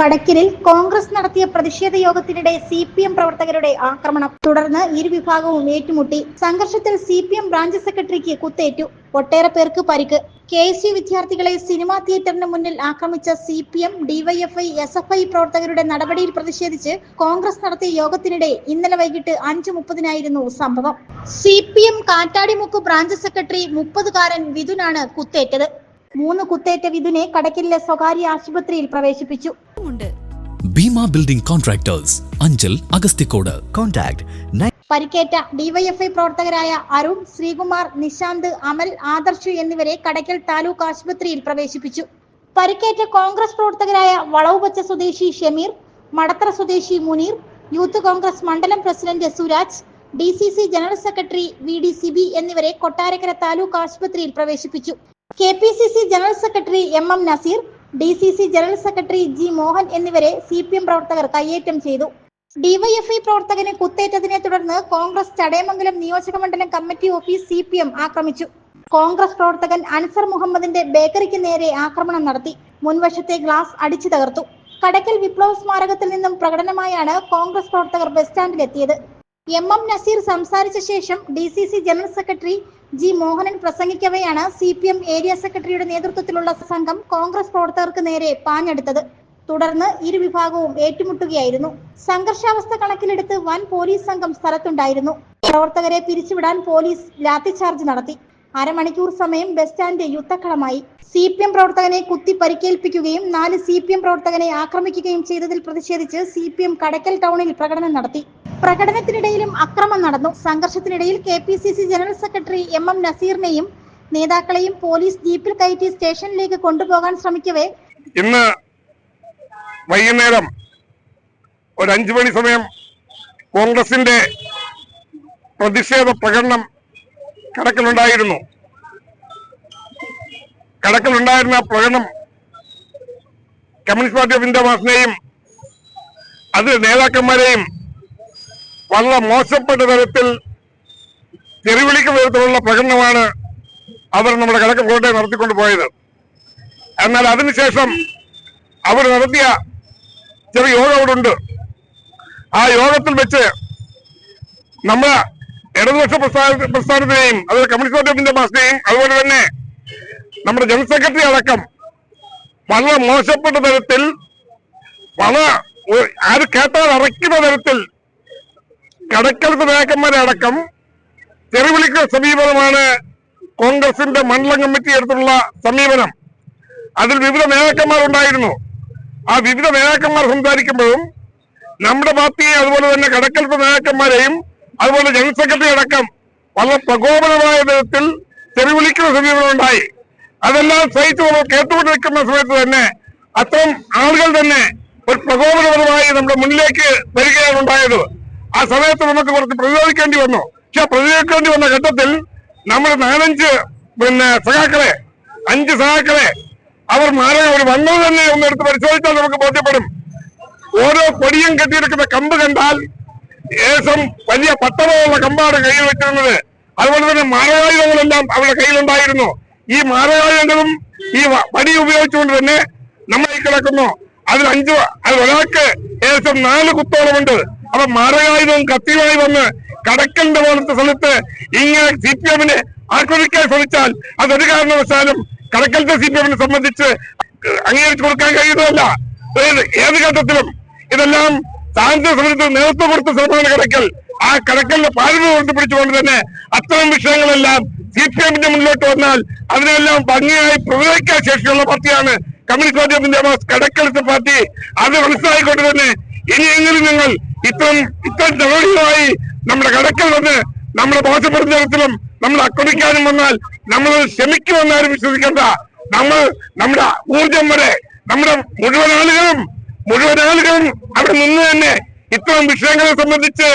കടക്കിലിൽ കോൺഗ്രസ് നടത്തിയ പ്രതിഷേധ യോഗത്തിനിടെ C P M പ്രവർത്തകരുടെ ആക്രമണം. തുടർന്ന് ഇരുവിഭാഗവും ഏറ്റുമുട്ടി. സംഘർഷത്തിൽ സി പി എം ബ്രാഞ്ച് സെക്രട്ടറിക്ക് കുത്തേറ്റു. ഒട്ടേറെ പേർക്ക് പരിക്ക്. കെ എസ് യു വിദ്യാർത്ഥികളെ സിനിമാ തിയേറ്ററിന് മുന്നിൽ ആക്രമിച്ച C P M DYFI S F I പ്രവർത്തകരുടെ നടപടിയിൽ പ്രതിഷേധിച്ച് കോൺഗ്രസ് നടത്തിയ യോഗത്തിനിടെ ഇന്നലെ വൈകിട്ട് അഞ്ചു മുപ്പതിനായിരുന്നു സംഭവം. C P M Kattadimukku branch secretary മുപ്പതുകാരൻ വിധുനാണ് കുത്തേറ്റത്. മൂന്ന് കുത്തേറ്റ വിധുനെ കടക്കിലെ സ്വകാര്യ ആശുപത്രിയിൽ പ്രവേശിപ്പിച്ചു. ഉണ്ട് Bheema building contractors Anchal Agasthikode contact. പരിക്കേറ്റ ഡിവൈഎഫ്ഐ പ്രവർത്തകരായ അരുൺ ശ്രീകുമാർ നിശാന്ത് അമൽ ആദർശ് എന്നിവരെ കടയ്ക്കൽ താലൂക്ക് ആശുപത്രിയിൽ പ്രവേശിപ്പിച്ചു. പരിക്കേറ്റ കോൺഗ്രസ് പ്രവർത്തകരായ വളവുപച്ച സ്വദേശി ഷമീർ മടത്തറ സ്വദേശി മുനീർ യൂത്ത് കോൺഗ്രസ് മണ്ഡലം president Suraj D C C general secretary V D Sibi എന്നിവരെ കൊട്ടാരക്കര താലൂക്ക് ആശുപത്രിയിൽ പ്രവേശിപ്പിച്ചു. K P C C general secretary M M Naseer D C C general secretary G Mohan എന്നിവരെ സി പി എം പ്രവർത്തകർ കയ്യേറ്റം ചെയ്തു. ഡിവൈഎഫ്ഐ പ്രവർത്തകന് കുത്തേറ്റതിനെ തുടർന്ന് കോൺഗ്രസ് ചടയമംഗലം നിയോജക മണ്ഡലം committee office C P M ആക്രമിച്ചു. കോൺഗ്രസ് പ്രവർത്തകൻ അൻസർ മുഹമ്മദിന്റെ ബേക്കറിക്ക് നേരെ ആക്രമണം നടത്തി. മുൻവശത്തെ ഗ്ലാസ് അടിച്ചു തകർത്തു. കടക്കൽ വിപ്ലവ സ്മാരകത്തിൽ നിന്നും പ്രകടനമായാണ് കോൺഗ്രസ് പ്രവർത്തകർ ബസ് സ്റ്റാൻഡിലെത്തിയത്. എം എം നസീർ സംസാരിച്ച ശേഷം D C C general secretary G Mohanan പ്രസംഗിക്കവെയാണ് C P M area സെക്രട്ടറിയുടെ നേതൃത്വത്തിലുള്ള സംഘം കോൺഗ്രസ് പ്രവർത്തകർക്ക് നേരെ പാഞ്ഞെടുത്തത്. തുടർന്ന് ഇരുവിഭാഗവും ഏറ്റുമുട്ടുകയായിരുന്നു. സംഘർഷാവസ്ഥ കണക്കിലെടുത്ത് വൻ പോലീസ് സംഘം സ്ഥലത്തുണ്ടായിരുന്നു. പ്രവർത്തകരെ പിരിച്ചുവിടാൻ പോലീസ് ലാത്തിചാർജ് നടത്തി. അരമണിക്കൂർ സമയം ബസ് സ്റ്റാൻഡ് യുദ്ധക്കളമായി. സി പി എം പ്രവർത്തകനെ കുത്തി പരിക്കേൽപ്പിക്കുകയും നാല് സി പി എം പ്രവർത്തകനെ ആക്രമിക്കുകയും ചെയ്തതിൽ പ്രതിഷേധിച്ച് സി പി എം കടക്കൽ ടൗണിൽ പ്രകടനം നടത്തി. പ്രകടനത്തിനിടയിലും അക്രമം നടന്നു. സംഘർഷത്തിനിടയിൽ K P C C general secretary M M നസീറിനെയും നേതാക്കളെയും പോലീസ് ജീപ്പിൽ കയറ്റി സ്റ്റേഷനിലേക്ക് കൊണ്ടുപോകാൻ ശ്രമിക്കവേ. ഇന്ന് വൈകുന്നേരം ഒരു അഞ്ചു മണി സമയം കോൺഗ്രസിന്റെ പ്രതിഷേധ പ്രകടനം കടക്കലുണ്ടായിരുന്നു. കടക്കലുണ്ടായിരുന്ന പ്രകടനം കമ്മ്യൂണിസ്റ്റ് പാർട്ടി ഓഫ് ഇന്ത്യ മാസിനെയും അത് നേതാക്കന്മാരെയും വളരെ മോശപ്പെട്ട തരത്തിൽ തെരുവിളിക്കുന്ന തരത്തിലുള്ള പ്രകടനമാണ് അവർ നമ്മുടെ കടക്കൽ കോട്ടയം നടത്തിക്കൊണ്ട് പോയത് എന്നാൽ അതിനുശേഷം അവർ നടത്തിയ ചെറിയ യോഗം അവിടെ ഉണ്ട്. ആ യോഗത്തിൽ വെച്ച് നമ്മൾ ഇടതുപക്ഷ പ്രസ്ഥാന പ്രസ്ഥാനത്തിനെയും അതുപോലെ കമ്മ്യൂണിസ്റ്റ് പാർട്ടി ഓഫ് ഇന്ത്യ മാസിനെയും അതുപോലെ തന്നെ നമ്മുടെ ജനറൽ സെക്രട്ടറി അടക്കം വളരെ മോശപ്പെട്ട തരത്തിൽ വളരെ ആര് കേട്ടാൽ അറയ്ക്കുന്ന തരത്തിൽ കടക്കലത്ത് നായകന്മാരെ അടക്കം തെറിവിളിക്കുന്ന സമീപനമാണ് കോൺഗ്രസിന്റെ മണ്ഡലം കമ്മിറ്റി എടുത്തുള്ള സമീപനം. അതിൽ വിവിധ നേതാക്കന്മാരുണ്ടായിരുന്നു. ആ വിവിധ നേതാക്കന്മാർ സംസാരിക്കുമ്പോഴും നമ്മുടെ പാർട്ടിയെ അതുപോലെ തന്നെ കടക്കലത്തെ നേതാക്കന്മാരെയും അതുപോലെ ജനറൽ സെക്രട്ടറി അടക്കം വളരെ പ്രകോപനമായ വിധത്തിൽ തെരുവിളിക്കുന്ന സമീപനം ഉണ്ടായി. അതെല്ലാം സഹിച്ചു നമ്മൾ കേട്ടുകൊണ്ടിരിക്കുന്ന സമയത്ത് തന്നെ അത്തരം ആളുകൾ തന്നെ ഒരു പ്രകോപനപരമായി നമ്മുടെ മുന്നിലേക്ക് വരികയാണ് ഉണ്ടായത്. ആ സമയത്ത് നമുക്ക് കുറച്ച് പ്രതിരോധിക്കേണ്ടി വന്നു. പക്ഷെ പ്രതിരോധിക്കേണ്ടി വന്ന ഘട്ടത്തിൽ നമ്മൾ നാലഞ്ച് പിന്നെ സഹാക്കളെ അഞ്ച് സഹാക്കളെ അവർ മാരക അവർ വന്നത് തന്നെ ഒന്ന് എടുത്ത് പരിശോധിച്ചാൽ നമുക്ക് ബോധ്യപ്പെടും. ഓരോ കൊടിയും കെട്ടിയെടുക്കുന്ന കമ്പ് കണ്ടാൽ ഏസം വലിയ പട്ടണമുള്ള കമ്പാണ് കയ്യിൽ വെച്ചിരുന്നത്. അതുപോലെ തന്നെ മാരകായുധങ്ങളെല്ലാം അവരുടെ കയ്യിലുണ്ടായിരുന്നു. ഈ മാരകായുധങ്ങളും ഈ പടി ഉപയോഗിച്ചുകൊണ്ട് തന്നെ നമ്മൾ കിടക്കുന്നു. അതിൽ അഞ്ച് അതിൽ ഒരാൾക്ക് ഏകദേശം നാല് കുത്തോളമുണ്ട്. അപ്പൊ മാരകായുധവും കത്തിയുമായി വന്ന് കടക്കേണ്ട പോലത്തെ സ്ഥലത്ത് ഇങ്ങനെ സി പി എമ്മിനെ ആക്രമിക്കാൻ ശ്രമിച്ചാൽ അതൊരു കാരണവശാലും കടക്കലത്തെ സി പി എമ്മിനെ സംബന്ധിച്ച് അംഗീകരിച്ചു കൊടുക്കാൻ കഴിയുന്നതല്ല. ഏത് ഘട്ടത്തിലും ഇതെല്ലാം സ്വാതന്ത്ര്യ സമരത്തിന് നേതൃത്വം കൊടുത്ത ശ്രമമാണ് കടക്കൽ. ആ കടക്കലിന്റെ പാരമ്പര്യം ഉയർത്തി പിടിച്ചുകൊണ്ട് തന്നെ അത്തരം വിഷയങ്ങളെല്ലാം സി പി എമ്മിന്റെ മുന്നിലോട്ട് വന്നാൽ അതിനെല്ലാം ഭംഗിയായി പ്രതിരോധിക്കാൻ ശേഷിയുള്ള പാർട്ടിയാണ് കമ്മ്യൂണിസ്റ്റ് പാർട്ടി ഓഫ് ഇന്ത്യ കടക്കലത്തെ പാർട്ടി. അത് മനസ്സിലായിക്കൊണ്ട് തന്നെ ഇനിയെങ്കിലും ഞങ്ങൾ ഇത്തരം ഇത്തരം നടപടികളുമായി നമ്മുടെ കടക്കൽ വന്ന് നമ്മളെ ബോധപ്പെടുന്ന തരത്തിലും നമ്മൾ ആക്രമിക്കാനും വന്നാൽ നമ്മൾ ശ്രമിക്കുമെന്നാലും വിശ്വസിക്കേണ്ട. നമ്മൾ നമ്മുടെ ഊർജം വരെ നമ്മുടെ മുഴുവൻ ആളുകളും മുഴുവൻ ആളുകളും അവിടെ നിന്ന് തന്നെ ഇത്തരം വിഷയങ്ങളെ സംബന്ധിച്ച്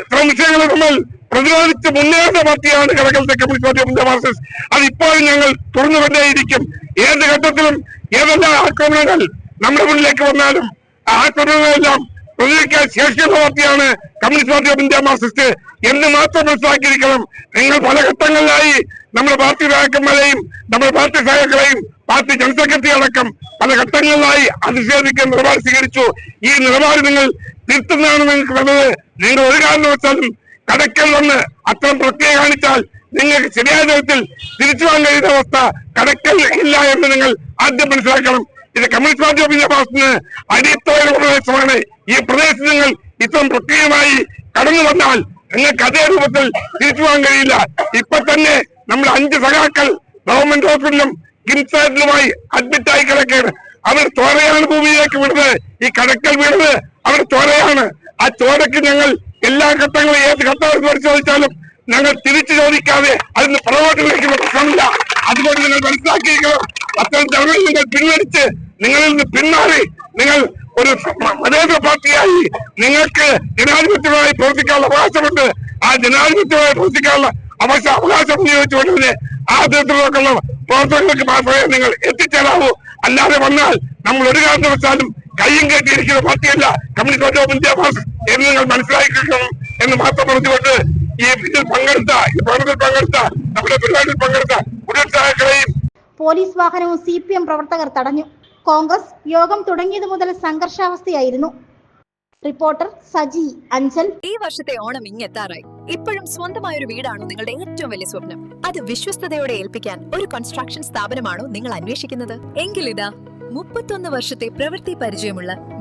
ഇത്തരം വിഷയങ്ങളെ നമ്മൾ പ്രതിരോധിച്ച് മുന്നേറുന്ന പാർട്ടിയാണ് Kadakkal Communist Party India Marxist. അത് ഇപ്പോഴും ഞങ്ങൾ തുറന്നു കൊണ്ടേയിരിക്കും. ഏത് ഘട്ടത്തിലും ഏതെല്ലാം ആക്രമണങ്ങൾ നമ്മുടെ മുന്നിലേക്ക് വന്നാലും ആ ആക്രമണങ്ങളെല്ലാം പ്രതികരിക്കാൻ ശേഷിയുള്ള പാർട്ടിയാണ് Communist Party of India Marxist എന്ന് മാത്രം മനസ്സിലാക്കിയിരിക്കണം. നിങ്ങൾ പല ഘട്ടങ്ങളിലായി നമ്മുടെ പാർട്ടി നേതാക്കന്മാരെയും നമ്മുടെ പാർട്ടി സഹായങ്ങളെയും പാർട്ടി ജനറൽ സെക്രട്ടറി അടക്കം പല ഘട്ടങ്ങളിലായി അതിശേദിക്കുന്ന നിലപാട് സ്വീകരിച്ചു. ഈ നിലപാട് നിങ്ങൾ തിരുത്തുന്നതാണ് നിങ്ങൾക്ക് നല്ലത്. നിങ്ങൾ ഒരു കാരണവശാലും കടക്കൽ വന്ന് അത്തരം പ്രക്രിയ കാണിച്ചാൽ നിങ്ങൾക്ക് ശരിയായ തരത്തിൽ തിരിച്ചു പോകാൻ കഴിയുന്ന അവസ്ഥ കടക്കൽ ഇല്ല എന്ന് നിങ്ങൾ ആദ്യം മനസ്സിലാക്കണം. ഇത് കമ്മ്യൂണിസ്റ്റ് പാർട്ടി ഓഫ് ഇന്ത്യ ഭാഗത്തുനിന്ന് അടിയത്തോടെ പ്രദേശമാണ് ഈ പ്രദേശത്ത് നിങ്ങൾ ഇത്തരം പ്രക്രിയമായി കടന്നു വന്നാൽ നിങ്ങൾക്ക് അതേ രൂപത്തിൽ തിരിച്ചു പോകാൻ കഴിയില്ല. ഇപ്പൊ തന്നെ നമ്മുടെ അഞ്ച് സഖാക്കൾ ഗവൺമെന്റ് ഹോസ്പിറ്റലും കിംസാറ്റിലുമായി അഡ്മിറ്റ് ആയി കിടക്കുകയാണ്. അവർ ചോരയാണ് ഭൂമിയിലേക്ക് വിടുന്നത്. ഈ കടക്കൽ വീണത് അവർ ചോരയാണ് ആ ചോരയ്ക്ക് ഞങ്ങൾ എല്ലാ ഘട്ടങ്ങളും ഏത് ഘട്ടം പരിശോധിച്ചാലും ഞങ്ങൾ തിരിച്ചു ചോദിക്കാതെ അതിന് പുറകോട്ട് പ്രശ്നമില്ല. അതുകൊണ്ട് നിങ്ങൾ മനസ്സിലാക്കിയിരിക്കണം. അത്തരം തവണ നിങ്ങൾ പിൻവലിച്ച് നിങ്ങളിൽ നിന്ന് പിന്മാറി നിങ്ങൾ ഒരു മതേതര പാർട്ടിയായി നിങ്ങൾക്ക് ജനാധിപത്യമായി പ്രവർത്തിക്കാനുള്ള അവകാശമുണ്ട്. ആ ജനാധിപത്യമായി പ്രവർത്തിക്കാനുള്ള അവകാശ അവകാശം ഉപയോഗിച്ചുകൊണ്ട് തന്നെ ആ തരത്തിലുള്ള പ്രവർത്തനങ്ങൾക്ക് മാത്രമേ നിങ്ങൾ എത്തിച്ചേരാവൂ. അല്ലാതെ വന്നാൽ നമ്മൾ ഒരു കാരണവശാലും കയ്യും കെട്ടിയിരിക്കുന്ന പാർട്ടിയല്ല. കമ്മ്യൂണിസ്റ്റ് ഓഫ് ഇന്ത്യ എന്ന് നിങ്ങൾ മനസ്സിലാക്കിക്കണം എന്ന് മാത്രം പറഞ്ഞുകൊണ്ട് ഈ ഇതിൽ പങ്കെടുത്ത ഈ പ്രകടനത്തിൽ പങ്കെടുത്ത നമ്മുടെ പരിപാടിയിൽ പങ്കെടുത്ത സഹാക്കളെയും പോലീസ് വാഹനവും സി പി എം പ്രവർത്തകർ തടഞ്ഞു. കോൺഗ്രസ് യോഗം തുടങ്ങിയതു മുതൽ സംഘർഷാവസ്ഥയായിരുന്നു. റിപ്പോർട്ടർ സജി അഞ്ചൽ. ഈ വർഷത്തെ ഓണം ഇങ്ങെത്താറായി. ഇപ്പോഴും സ്വന്തമായ ഒരു വീടാണോ നിങ്ങളുടെ ഏറ്റവും വലിയ സ്വപ്നം. അത് വിശ്വസ്തയോടെ ഏൽപ്പിക്കാൻ ഒരു കൺസ്ട്രക്ഷൻ സ്ഥാപനമാണോ നിങ്ങൾ അന്വേഷിക്കുന്നത്? എങ്കിൽ ഇതാ മുപ്പത്തൊന്ന് വർഷത്തെ പ്രവൃത്തി പരിചയമുള്ള